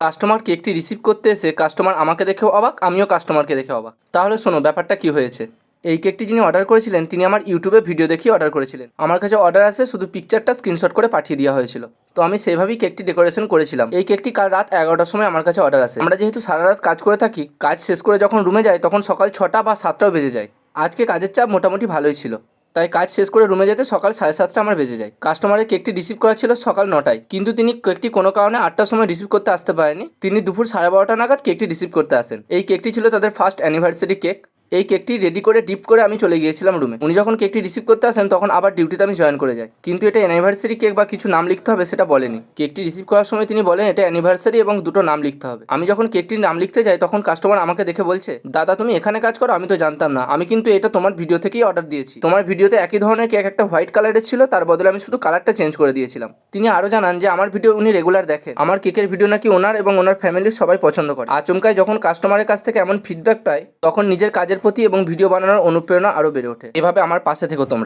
Customer কেকটি receive করতে এসে customer আমাকে দেখেও অবাক, আমিও কাস্টমারকে দেখে অবাক। তাহলে শোনো, ব্যাপারটা কি হয়েছে? এই কেকটি যিনি অর্ডার করেছিলেন, তিনি আমার ইউটিউবে ভিডিও দেখিয়ে অর্ডার করেছিলেন। আমার কাছে অর্ডার আসে, শুধু পিকচারটা স্ক্রিনশট করে পাঠিয়ে দেওয়া হয়েছিল। তো আমি সেভাবেই কেকটি ডেকোরেশন করেছিলাম। এই কেকটি কাল রাত এগারোটার সময় আমার কাছে অর্ডার আসে। আমরা যেহেতু সারা রাত কাজ করে থাকি, কাজ শেষ করে যখন রুমে যাই, তখন সকাল ছটা বা সাতটাও বেজে যায়। আজকে কাজের চাপ মোটামুটি ভালোই ছিল। তাই কাজ শেষ করে রুমে যেতে সকাল সাড়ে সাতটা আমার বেজে যায়। কাস্টমারের কেকটি রিসিভ করা ছিল সকাল নটায়। কিন্তু তিনি কেকটি কোনো কারণে আটটার সময় রিসিভ করতে আসতে পারেনি তিনি দুপুর সাড়ে বারোটা নাগাদ কেকটি রিসিভ করতে আসেন। এই কেকটি ছিল তাদের ফার্স্ট অ্যানিভার্সারি কেক এই কেকটি রেডি করে ডিপ করে আমি চলে গিয়েছিলাম রুমে উনি যখন কেকটি রিসিভ করতে আসেন, তখন আবার ডিউটিতে আমি জয়েন করে যাই। কিন্তু এটা অ্যানিভার্সারি কেক বা কিছু নাম লিখতে হবে সেটা বলেনি। কেকটি রিসিভ করার সময় তিনি বলেন, এটা অ্যানিভার্সারি এবং দুটো নাম লিখতে হবে। আমি যখন কেকটির নাম লিখতে যাই, তখন কাস্টমার আমাকে দেখে বলছে, দাদা, তুমি এখানে কাজ করো, আমি তো জানতাম না। আমি কিন্তু এটা তোমার ভিডিও থেকেই অর্ডার দিয়েছি। তোমার ভিডিওতে একই ধরনের কেক একটা হোয়াইট কালারের ছিল, তার বদলে আমি শুধু কালারটা চেঞ্জ করে দিয়েছিলাম। তিনি আরও জানান যে, আমার ভিডিও উনি রেগুলার দেখেন। আমার কেকের ভিডিও নাকি ওনার এবং ওনার ফ্যামিলির সবাই পছন্দ করে। আচমকায় যখন কাস্টমারের কাছ থেকে এমন ফিডব্যাক পায়, তখন নিজের কাজের প্রতি এবং ভিডিও বানানোর অনুপ্রেরণা আরও বেড়ে ওঠে। এভাবে আমার পাশে থেকো তোমরা।